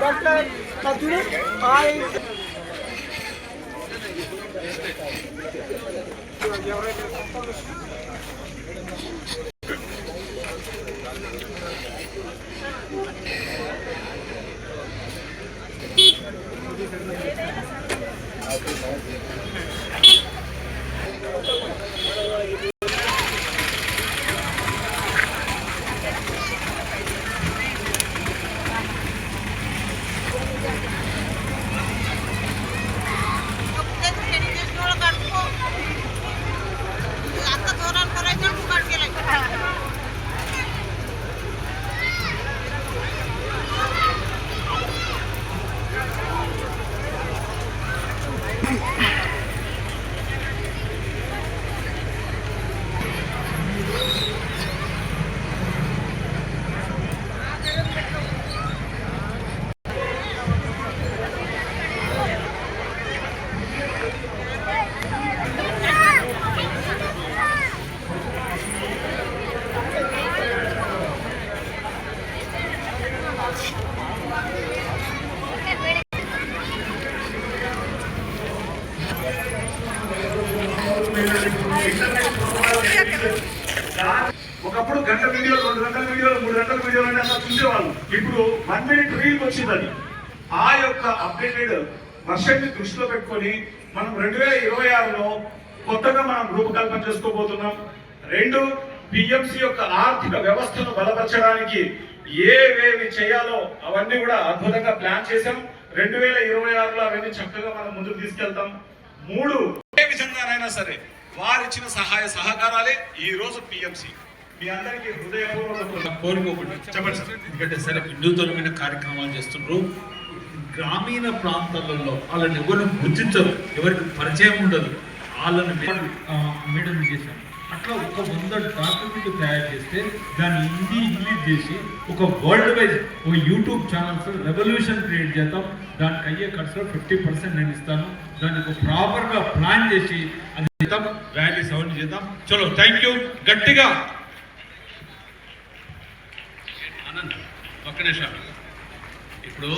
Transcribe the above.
Doctor কাতুরে I ఒకప్పుడు గంట వీడియోలు రెండు గంటల వీడియోలు మూడు గంటల వీడియోలు అంటే అసలు చూసేవాళ్ళు. ఇప్పుడు వన్ మినిట్ రీల్ వచ్చింది అది. ఆ యొక్క అప్డేటెడ్ వర్షన్ని దృష్టిలో పెట్టుకొని మనం రెండు వేల ఇరవై ఆరులో కొత్తగా మనం రూపకల్పన చేసుకోబోతున్నాం. రెండు పిఎంసి యొక్క ఆర్థిక వ్యవస్థను బలపరచడానికి ఏవేవి చేయాలో అవన్నీ కూడా అద్భుతంగా ప్లాన్ చేశాం. రెండు వేల ఇరవై ఆరులో అవన్నీ చక్కగా మనం ముందుకు తీసుకెళ్తాం. మూడు ఏ విధంగానైనా సరే వారిచ్చిన సహాయ సహకారాలే ఈ రోజు పిఎంసి మీ అందరికీ హృదయపూర్వక కోరుకోకుండా చెప్పండి సార్. ఎందుకంటే సరే వినూతనమైన కార్యక్రమాలు చేస్తుండ్రు. గ్రామీణ ప్రాంతాలలో వాళ్ళని ఎవరు గుర్తించరు ఎవరికి పరిచయం ఉండదు. వాళ్ళని మేడం చేశాం అట్లా ఒక వంద డాక్యుమెంట్ తయారు చేస్తే దాన్ని హిందీ ఇంగ్లీష్ చేసి ఒక వరల్డ్ వైజ్ ఒక యూట్యూబ్ ఛానల్స్ రెవల్యూషన్ క్రియేట్ చేద్దాం. దానికి అయ్యే ఖర్చులో ఫిఫ్టీ పర్సెంట్ నేను ఇస్తాను. దానికి ఒక ప్రాపర్గా ప్లాన్ చేసి అది చేద్దాం ర్యాలీ సౌండ్ చేద్దాం. చలో థ్యాంక్ యూ గట్టిగా. ఆనంద్ ఒక్క నిమిషం. ఇప్పుడు